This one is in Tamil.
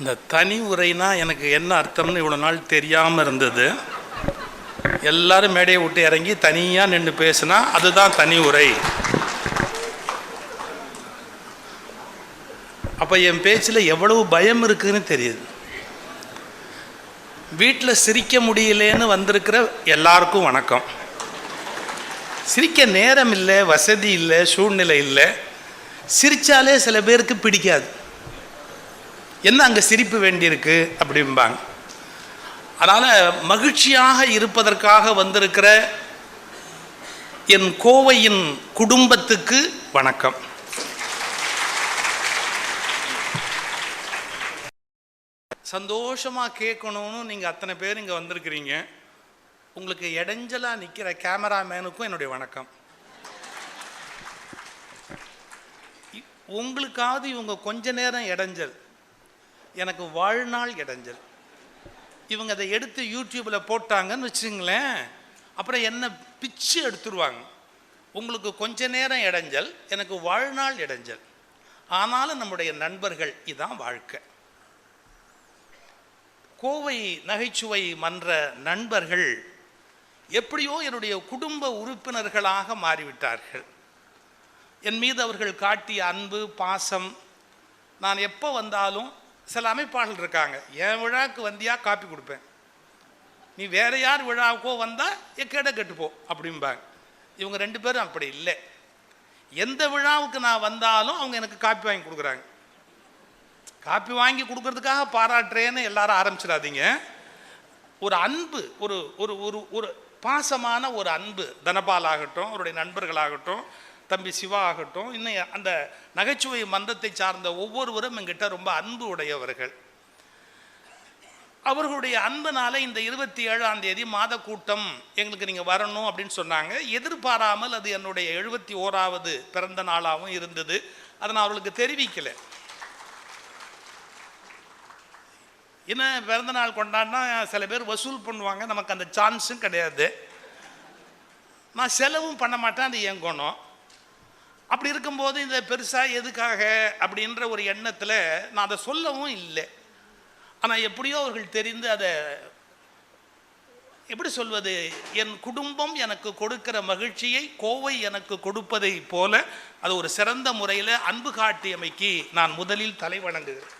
இந்த தனி உரைனா எனக்கு என்ன அர்த்தம்னு இவ்வளோ நாள் தெரியாமல் இருந்தது. எல்லாரும் மேடையை விட்டு இறங்கி தனியாக நின்று பேசுனா அதுதான் தனி உரை. அப்போ என் பேச்சில் எவ்வளவு பயம் இருக்குதுன்னு தெரியுது. வீட்டில் சிரிக்க முடியலேன்னு வந்திருக்கிற எல்லாருக்கும் வணக்கம். சிரிக்க நேரம் இல்லை வசதி இல்லை சூழ்நிலை இல்லை. சிரித்தாலே சில பேருக்கு பிடிக்காது. என்ன அங்கே சிரிப்பு வேண்டியிருக்கு அப்படிம்பாங்க. அதனால் மகிழ்ச்சியாக இருப்பதற்காக வந்திருக்கிற என் கோவையின் குடும்பத்துக்கு வணக்கம். சந்தோஷமாக கேட்கணும்னு நீங்கள் அத்தனை பேர் இங்கே வந்திருக்கிறீங்க. உங்களுக்கு இடைஞ்சலாக நிற்கிற கேமராமேனுக்கும் என்னுடைய வணக்கம். உங்களுக்காவது இவங்க கொஞ்ச நேரம் இடைஞ்சல். எனக்கு வாழ்நாள் இடைஞ்சல். இவங்க அதை எடுத்து யூடியூப்பில் போட்டாங்கன்னு வச்சுங்களேன் அப்புறம் என்ன பிச்சு எடுத்துருவாங்க. உங்களுக்கு கொஞ்ச நேரம் இடைஞ்சல் எனக்கு வாழ்நாள் இடைஞ்சல். ஆனாலும் நம்முடைய நண்பர்கள் இதான் வாழ்க்கை. கோவை நகைச்சுவை மன்ற நண்பர்கள் எப்படியோ என்னுடைய குடும்ப உறுப்பினர்களாக மாறிவிட்டார்கள். என் மீது அவர்கள் காட்டிய அன்பு பாசம் நான் எப்போ வந்தாலும் சில அமைப்பாளர்கள் இருக்காங்க. என் விழாவுக்கு வந்தியா காப்பி கொடுப்பேன். நீ வேற யார் விழாவுக்கோ வந்தால் எக்கேட கெட்டுப்போ அப்படிம்பாங்க. இவங்க ரெண்டு பேரும் அப்படி இல்லை. எந்த விழாவுக்கு நான் வந்தாலும் அவங்க எனக்கு காப்பி வாங்கி கொடுக்குறாங்க. காப்பி வாங்கி கொடுக்கறதுக்காக பாராட்டுறேன்னு எல்லாரும் ஆரம்பிச்சிடாதீங்க. ஒரு அன்பு ஒரு ஒரு ஒரு ஒரு பாசமான ஒரு அன்பு தனபால் ஆகட்டும் அவருடைய நண்பர்களாகட்டும் தம்பி சிவா ஆகட்டும் இன்னும் அந்த நகைச்சுவை மன்றத்தை சார்ந்த ஒவ்வொருவரும் எங்கிட்ட ரொம்ப அன்பு உடையவர்கள். அவர்களுடைய அன்புனால இந்த இருபத்தி ஏழாம் தேதி மாத கூட்டம் எங்களுக்கு நீங்கள் வரணும் அப்படின்னு சொன்னாங்க. எதிர்பாராமல் அது என்னுடைய எழுபத்தி ஓராவது பிறந்த நாளாகவும் இருந்தது. அதை நான் அவர்களுக்கு தெரிவிக்கலை. என்ன பிறந்த நாள் கொண்டாடினா சில பேர் வசூல் பண்ணுவாங்க. நமக்கு அந்த சான்ஸும் கிடையாது. நான் செலவும் பண்ண மாட்டேன் அது இயங்கணும் அப்படி இருக்கும்போது இந்த பெருசாக எதுக்காக அப்படின்ற ஒரு எண்ணத்தில் நான் அதை சொல்லவும் இல்லை. ஆனால் எப்படியோ அவர்கள் தெரிந்து அதை எப்படி சொல்வது? என் குடும்பம் எனக்கு கொடுக்கிற மகிழ்ச்சியை கோவை எனக்கு கொடுப்பதை போல அது ஒரு சிறந்த முறையில் அன்பு காட்டியமைக்கு நான் முதலில் தலை வணங்குகிறேன்.